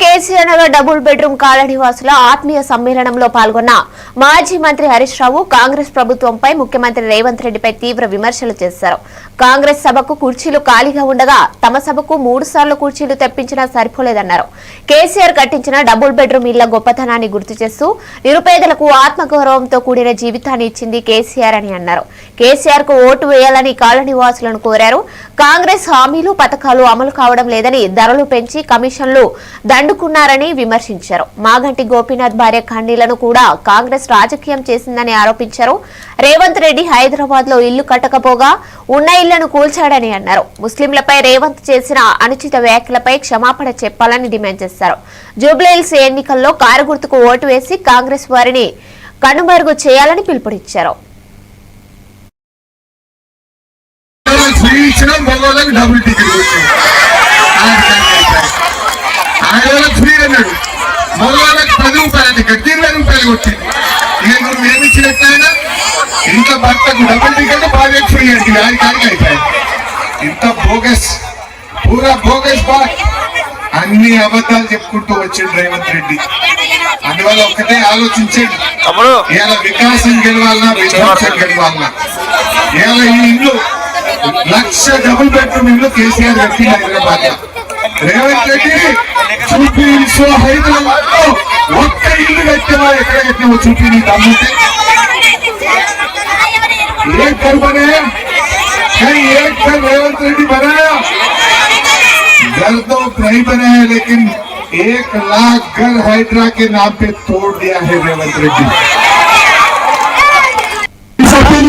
KCR Nagar double bedroom colony వాసుల ఆత్మీయ సమ్మేళనంలో పాల్గొన్న మాజీ మంత్రి హరీష్ రావు కాంగ్రెస్ ప్రభుత్వంపై ముఖ్యమంత్రి రేవంత్ రెడ్డిపై తీవ్ర విమర్శలు చేశారు. కాంగ్రెస్ సభకు కుర్చీలు ఖాళీగా ఉండగా తమ సభకు మూడు సార్లు కుర్చీలు తెప్పించినా సరిపోలేదన్నారు. కేసీఆర్ కట్టించిన డబుల్ బెడ్రూమ్ ఇళ్ళ గొప్పతనాన్ని గుర్తు చేస్తూ నిరుపేదలకు ఆత్మగౌరవంతో కూడిన జీవితాన్ని ఇచ్చింది కేసీఆర్ అని అన్నారు. కేసీఆర్కు ఓటు వేయాలని కాలనీ వాసులను కోరారు. కాంగ్రెస్ హామీలు పథకాలు అమలు కావడం లేదని ధరలు పెంచి కమిషన్లు దండుకున్నారని విమర్శించారు. మాగంటి గోపీనాథ్ భార్య ఖండీలను కూడా కాంగ్రెస్ రాజకీయం చేసిందని ఆరోపించారు. రేవంత్ రెడ్డి హైదరాబాద్లో ఇల్లు కట్టకపోగా ఉన్న ఇళ్ళను కూల్చాడని అన్నారు. ముస్లింలపై రేవంత్ చేసిన అనుచిత వ్యాఖ్యలపై క్షమాపణ చెప్పాలని డిమాండ్ చేశారు. జూబ్లీహిల్స్ ఎన్నికల్లో కారు గుర్తుకు ఓటు వేసి కాంగ్రెస్ వారిని కనుమరుగు చేయాలని పిలుపునిచ్చారు. డబుల్ టికెట్ రూపాయలు వచ్చింది ఇక నువ్వు ఏమి ఇచ్చినట్లయినా ఇంత భర్తకు డబుల్ టికెట్ భార్య ఫ్రీ అంటే దాని కాడికి ఇంత బోగస్ పూరా బోగస్ బా. అన్ని అబద్ధాలు చెప్పుకుంటూ వచ్చిండు రేవంత్ రెడ్డి. అందువల్ల ఒక్కటే ఆలోచించండి. ఇవాళ వికాసం గెలవాలన్నా విధ్వంసం గెలవాలన్నా. ఇవాళ ఈ ఇల్లు లక్ష డబుల్ బెడ్రూమ్ ఇల్లు కేసీఆర్ కట్టి హైదరాబాద్. రేవంత్ రెడ్డి చూపి హైదరాబాద్లో एक घर बने एक रेवंत रेड्डी घर तो नहीं बने हैं लेकिन एक लाख घर हाइड्रा के नाम पे तोड़ दिया है रेवंत रेड्डी सबके